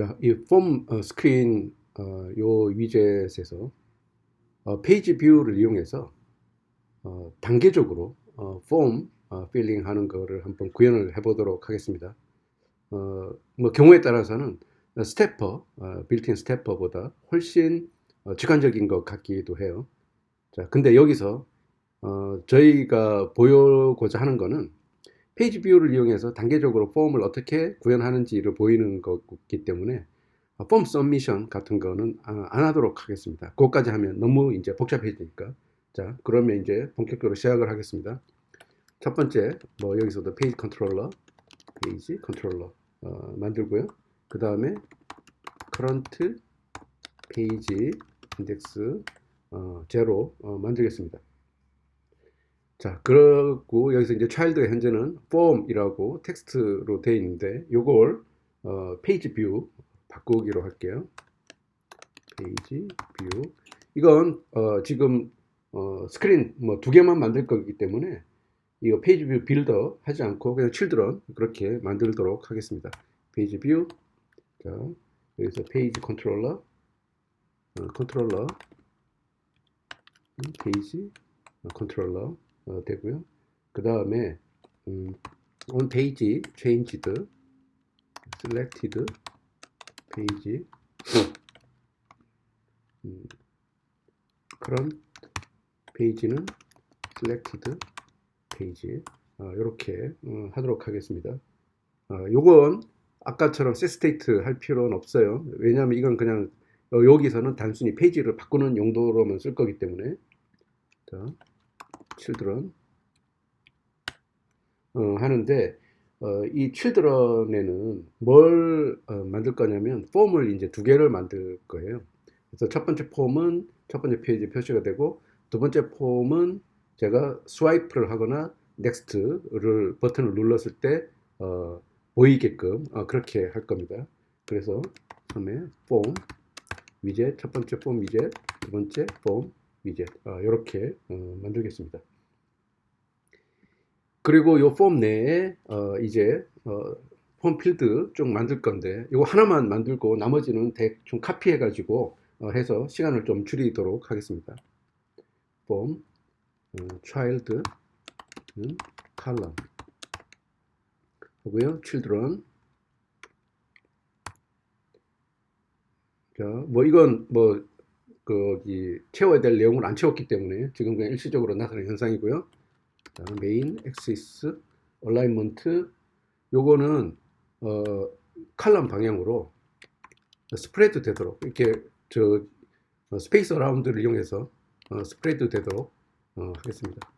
자, 이폼 어, 스크린 어, 요 위젯에서 어, 페이지 뷰를 이용해서 어, 단계적으로 어, 폼 어, 필링 하는 거를 한번 구현을 해보도록 하겠습니다. 어, 뭐 경우에 따라서는 스태퍼, 어, 빌트인 스태퍼보다 훨씬 어, 직관적인 것 같기도 해요. 자, 근데 여기서 어, 저희가 보여고자 하는 거는 페이지 뷰를 이용해서 단계적으로 폼을 어떻게 구현하는지를 보이는 거기 때문에 어, 폼 서미션 같은 거는 아, 안 하도록 하겠습니다. 그것까지 하면 너무 이제 복잡해지니까. 자, 그러면 이제 본격적으로 시작을 하겠습니다. 첫 번째, 뭐 여기서도 페이지 컨트롤러, 페이지 컨트롤러 어, 만들고요. 그 다음에 current 페이지 인덱스 어, 제로 어, 만들겠습니다. 자, 그리고 여기서 이제 child가 현재는 form이라고 텍스트로 되어 있는데 요걸 어, 페이지 뷰 바꾸기로 할게요. 페이지 뷰. 이건 어, 지금 어, 스크린 뭐 두 개만 만들 거기 때문에 이거 페이지 뷰 빌더 하지 않고 그냥 children 그렇게 만들도록 하겠습니다. 페이지 뷰. 자, 여기서 페이지 컨트롤러 어, 컨트롤러 음, 페이지 어, 컨트롤러 어, 되고요. 그 다음에 음, on page changed selected page 음, current 페이지는 selected page 이렇게 어, 하도록 하겠습니다. 어, 요건 아까처럼 set state 할 필요는 없어요. 왜냐하면 이건 그냥 어, 여기서는 단순히 페이지를 바꾸는 용도로만 쓸 거기 때문에 자, children 어, 하는데 어, 이 children에는 뭘 어, 만들 거냐면 폼을 이제 두 개를 만들 거예요. 그래서 첫 번째 폼은 첫 번째 페이지 표시가 되고 두 번째 폼은 제가 스와이프를 하거나 넥스트를 버튼을 눌렀을 때 어, 보이게끔 어, 그렇게 할 겁니다. 그래서 처음에 폼 위젯 첫 번째 폼 위젯 두 번째 폼 위젯 이렇게 어, 만들겠습니다. 그리고 이 폼 내에 어, 이제 어, 폼 필드 쭉 만들 건데 이거 하나만 만들고 나머지는 대충 카피해 가지고 어, 해서 시간을 좀 줄이도록 하겠습니다. 폼 음, child 음, column 하고요. children 자, 뭐 이건 뭐 거기 채워야 될 내용을 안 채웠기 때문에 지금 그냥 일시적으로 나타나는 현상이고요. 자, 메인 엑시스 얼라인먼트 요거는 어 칼럼 방향으로 스프레드 되도록 이렇게 저 어, 스페이스 어라운드를 이용해서 어, 스프레드 되도록 어, 하겠습니다.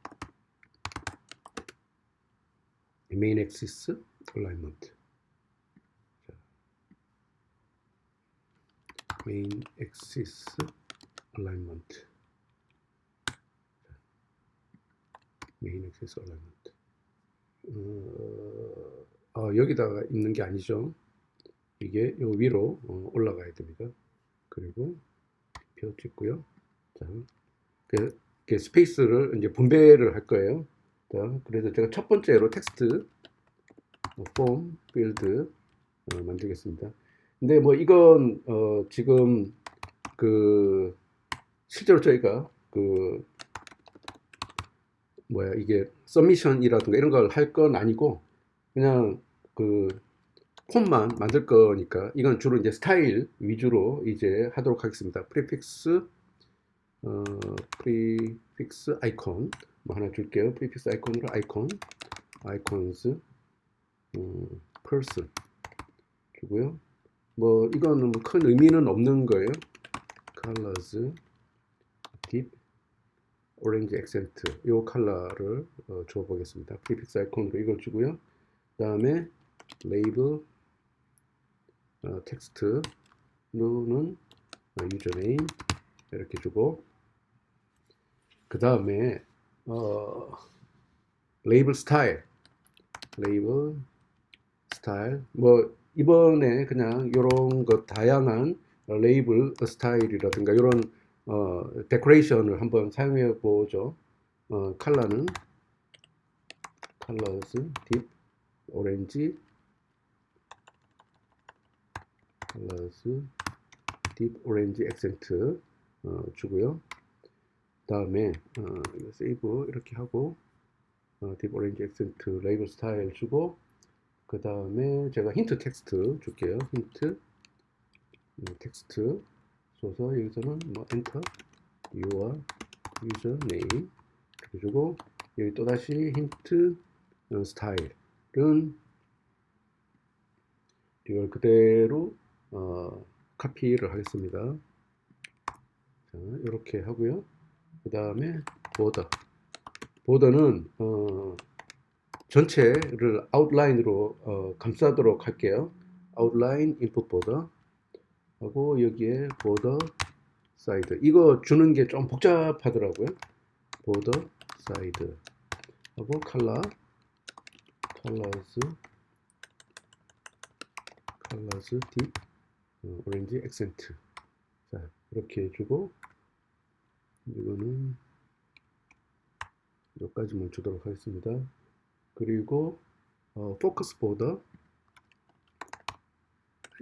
메인 엑시스 얼라인먼트. 메인 엑시스 얼라인먼트 메인 엑세스 얼라인먼트 어, 어, 여기다가 있는 게 아니죠. 이게 요 위로 어, 올라가야 됩니다. 그리고 표 찍고요. 자, 그, 그 스페이스를 이제 분배를 할 거예요. 자, 그래서 제가 첫 번째로 텍스트 폼 필드 어, 만들겠습니다. 근데 뭐 이건 어, 지금 그 실제로 저희가 그 뭐야 이게 서미션이라든가 이런 걸 할 건 아니고 그냥 그 폼만 만들 거니까 이건 주로 이제 스타일 위주로 이제 하도록 하겠습니다. 프리픽스 어 프리픽스 아이콘 뭐 하나 줄게요. 프리픽스 아이콘으로 아이콘 음, person 주고요. 뭐 이거는 뭐 큰 의미는 없는 거예요. colors 오렌지 액센트 이 컬러를 어, 줘 보겠습니다. 프리픽스 아이콘으로 이걸 주고요. 그 다음에 레이블 어, 텍스트 누는 어, 유저네임 이렇게 주고 그 다음에 어, 레이블 스타일 레이블 스타일 뭐 이번에 그냥 이런 것 다양한 레이블 스타일이라든가 이런 어, 데코레이션을 한번 사용해 보죠. 어, 컬러는 컬러스 딥 오렌지 컬러스 딥 오렌지 액센트 어, 주고요. 다음에 어, 세이브 이렇게 하고 어, 딥 오렌지 액센트 레이블 스타일 주고 그 다음에 제가 힌트 텍스트 줄게요. 힌트 음, 텍스트 써서 여기서는 뭐 엔터 your username 이렇게 주고 여기 또다시 힌트 어, 스타일은 이걸 그대로 어, 카피를 하겠습니다. 자, 이렇게 하고요. 그 다음에 보더. 보더는 어, 전체를 아웃라인으로 어, 감싸도록 할게요. 아웃라인 인풋 보더 하고 여기에 보더 사이드. 이거 주는 게 좀 복잡하더라고요. 보더 사이드 하고 컬러스 컬러스 딥 어, 오렌지 액센트 자 이렇게 해주고 이거는 여기까지만 주도록 하겠습니다. 그리고 어, 포커스 보더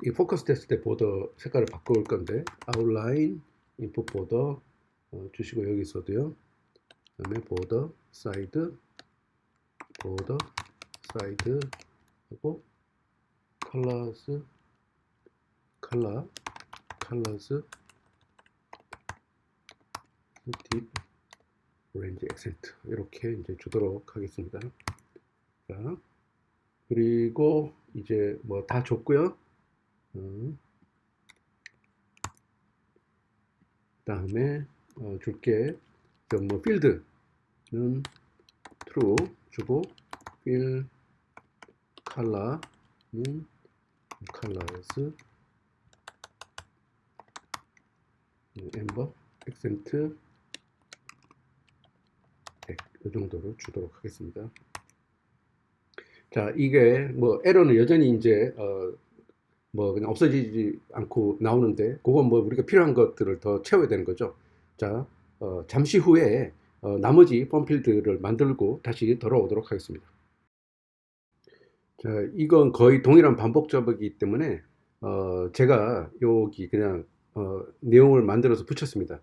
이 포커스 됐을 때 보더 색깔을 바꿀 건데 아웃라인 인풋 보더 어, 주시고 여기서도요 그 다음에 보더 사이드 보더 사이드 하고 컬러스 컬러 컬러스 딥 오렌지 액센트 이렇게 이제 주도록 하겠습니다. 자 그리고 이제 뭐 다 줬고요. 음. 다음에 어, 줄게 뭐 필드는 true 주고 필 컬러는 컬러스 엠버 액센트 100이 정도로 주도록 하겠습니다. 자 이게 뭐 에러는 여전히 이제 어, 뭐 그냥 없어지지 않고 나오는데 그건 뭐 우리가 필요한 것들을 더 채워야 되는 거죠. 자 어, 잠시 후에 어, 나머지 펌필드를 만들고 다시 돌아오도록 하겠습니다. 자, 이건 거의 동일한 반복적이기 때문에 어, 제가 여기 그냥 어, 내용을 만들어서 붙였습니다.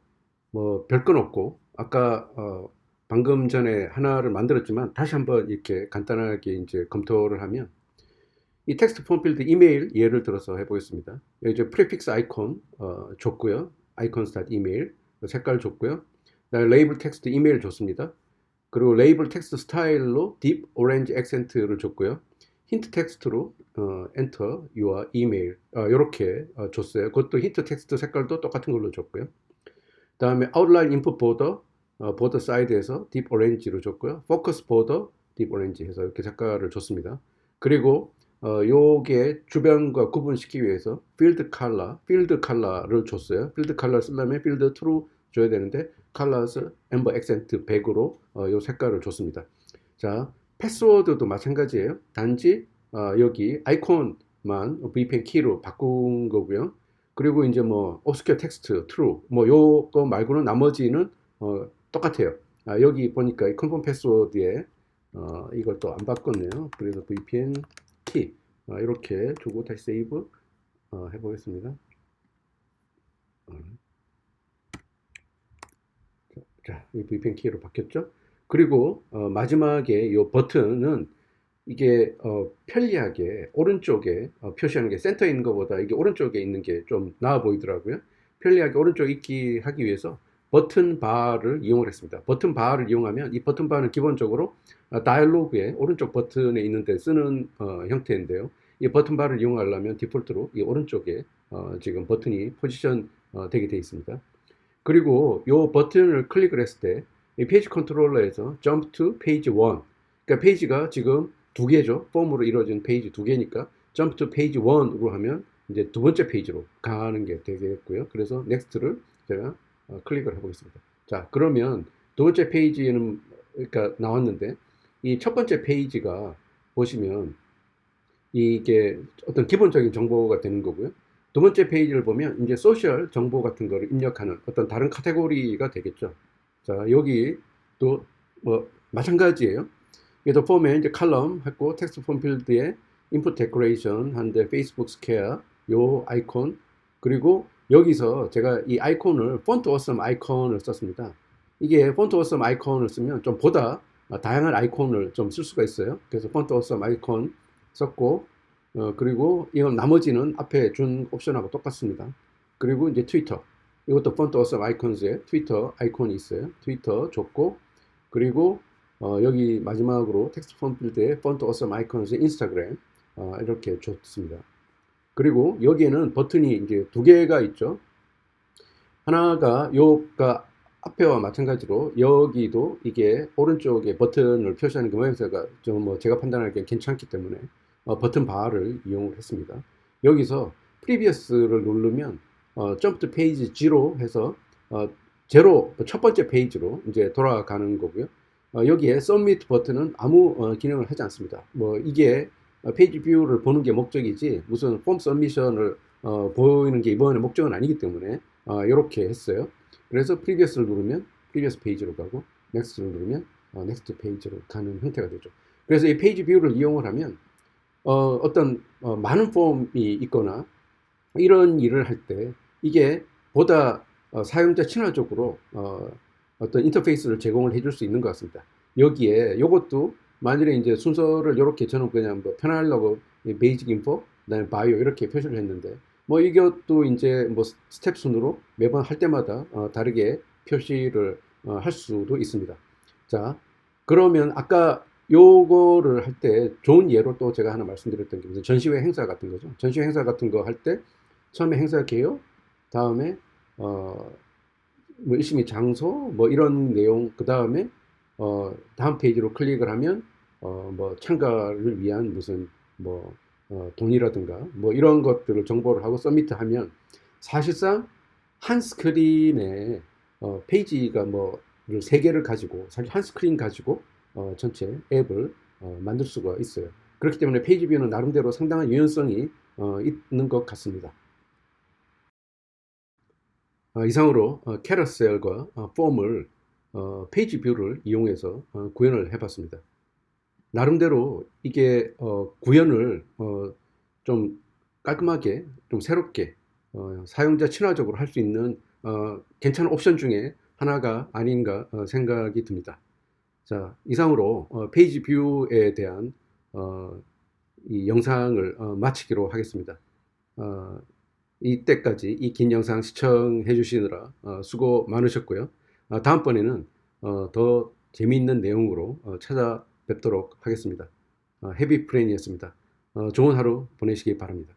뭐 별건 없고 아까 어, 방금 전에 하나를 만들었지만 다시 한번 이렇게 간단하게 이제 검토를 하면 이 텍스트 폼 필드 이메일 예를 들어서 해보겠습니다. 이제 프리픽스 아이콘 어, 줬고요. 아이콘 스타트 이메일 색깔 줬고요. 레이블 텍스트 이메일 줬습니다. 그리고 레이블 텍스트 스타일로 딥 오렌지 액센트를 줬고요. 힌트 텍스트로 어, 엔터 유아 이메일 이렇게 어, 줬어요. 그것도 힌트 텍스트 색깔도 똑같은 걸로 줬고요. 다음에 아웃라인 인풋 보더 어, 보더 사이드에서 딥 오렌지로 줬고요. 포커스 보더 딥 오렌지 해서 이렇게 색깔을 줬습니다. 그리고 어, 요게 주변과 구분시키기 위해서 필드 컬러, 필드 컬러를 줬어요. 필드 컬러 쓰려면 필드 트루 줘야 되는데 컬러스 엠버 액센트 100으로 어, 요 색깔을 줬습니다. 자, 패스워드도 마찬가지예요. 단지 어, 여기 아이콘만 VPN 키로 바꾼 거고요. 그리고 이제 뭐 obscure 텍스트 true 뭐 요거 말고는 나머지는 어, 똑같아요. 아, 여기 보니까 컨펌 패스워드에 어, 이걸 또 안 바꿨네요. 그래서 VPN 키 어, 이렇게 주고 다시 세이브 어, 해보겠습니다. 어. 자, 이 VPN 키로 바뀌었죠? 그리고 어, 마지막에 이 버튼은 이게 어, 편리하게 오른쪽에 어, 표시하는 게 센터에 있는 것보다 이게 오른쪽에 있는 게 좀 나아 보이더라고요. 편리하게 오른쪽에 있기 하기 위해서 버튼 바를 이용을 했습니다. 버튼 바를 이용하면 이 버튼 바는 기본적으로 어, 다이얼로그에 오른쪽 버튼에 있는데 쓰는 어, 형태인데요. 이 버튼 바를 이용하려면 디폴트로 이 오른쪽에 어, 지금 버튼이 포지션 어, 되게 되어 있습니다. 그리고 이 버튼을 클릭을 했을 때 이 페이지 컨트롤러에서 jump to page 1 그러니까 페이지가 지금 두 개죠. 폼으로 이루어진 페이지 두 개니까 jump to page 1으로 하면 이제 두 번째 페이지로 가는 게 되겠고요. 그래서 next를 제가 어, 클릭을 해보겠습니다. 자, 그러면 두 번째 페이지는 그러니까 나왔는데 이 첫 번째 페이지가 보시면 이게 어떤 기본적인 정보가 되는 거고요. 두 번째 페이지를 보면 이제 소셜 정보 같은 거를 입력하는 어떤 다른 카테고리가 되겠죠. 자, 여기 또 뭐 마찬가지예요. 얘도 폼에 이제 칼럼 했고 텍스트 폼 필드에 인풋 데코레이션 한데 페이스북 스퀘어 요 아이콘 그리고 여기서 제가 이 아이콘을 폰트 어썸 아이콘을 썼습니다. 이게 폰트 어썸 아이콘을 쓰면 좀 보다 다양한 아이콘을 좀 쓸 수가 있어요. 그래서 폰트 어썸 아이콘 썼고 어, 그리고 이건 나머지는 앞에 준 옵션하고 똑같습니다. 그리고 이제 트위터 이것도 폰트 어썸 아이콘즈에 트위터 아이콘이 있어요. 트위터 줬고 그리고 어, 여기 마지막으로 텍스트 폰 필드에 폰트 어썸 아이콘즈 인스타그램 어, 이렇게 줬습니다. 그리고 여기에는 버튼이 이제 두 개가 있죠. 하나가 요가 앞에와 마찬가지로 여기도 이게 오른쪽에 버튼을 표시하는 그 모양새가 좀 뭐 제가 판단하기엔 괜찮기 때문에 어, 버튼 바를 이용을 했습니다. 여기서 previous를 누르면 어, to page 0 해서 어, 제로 첫 번째 페이지로 이제 돌아가는 거고요. 어, 여기에 submit 버튼은 아무 어, 기능을 하지 않습니다. 뭐 이게 어, 페이지 뷰를 보는 게 목적이지 무슨 폼 서미션을 어, 보이는 게 이번에 목적은 아니기 때문에 어, 이렇게 했어요. 그래서 previous를 누르면 previous 페이지로 가고 next를 누르면 어, next 페이지로 가는 형태가 되죠. 그래서 이 페이지 뷰를 이용을 하면 어, 어떤 어, 많은 폼이 있거나 이런 일을 할 때 이게 보다 어, 사용자 친화적으로 어, 어떤 인터페이스를 제공을 해줄 수 있는 것 같습니다. 여기에 이것도 만일에 이제 순서를 이렇게 저는 그냥 뭐 편하려고 베이직 인포, 그다음에 바이오 이렇게 표시를 했는데 뭐 이것도 이제 뭐 스텝 순으로 매번 할 때마다 어, 다르게 표시를 어, 할 수도 있습니다. 자, 그러면 아까 요거를 할 때 좋은 예로 또 제가 하나 말씀드렸던 게 무슨 전시회 행사 같은 거죠. 전시회 행사 같은 거 할 때 처음에 행사 개요, 다음에 어, 뭐 일심이 장소, 뭐 이런 내용, 그 다음에 어, 다음 페이지로 클릭을 하면 어, 뭐 참가를 위한 무슨 뭐 어, 돈이라든가 뭐 이런 것들을 정보를 하고 서미트하면 사실상 한 스크린에 어, 페이지가 뭐를 세 개를 가지고 사실 한 스크린 가지고 어, 전체 앱을 어, 만들 수가 있어요. 그렇기 때문에 페이지 뷰는 나름대로 상당한 유연성이 어, 있는 것 같습니다. 어, 이상으로 어, 캐러셀과 어, 폼을 어, 페이지 뷰를 이용해서 어, 구현을 해봤습니다. 나름대로 이게 어, 구현을 어, 좀 깔끔하게, 좀 새롭게 어, 사용자 친화적으로 할 수 있는 어, 괜찮은 옵션 중에 하나가 아닌가 어, 생각이 듭니다. 자, 이상으로 어, 페이지 뷰에 대한 어, 이 영상을 어, 마치기로 하겠습니다. 어, 이때까지 이 긴 영상 시청해 주시느라 어, 수고 많으셨고요. 어, 다음번에는 어, 더 재미있는 내용으로 어, 찾아뵙도록 하겠습니다. 어, 헤비 프레인이었습니다. 어, 좋은 하루 보내시기 바랍니다.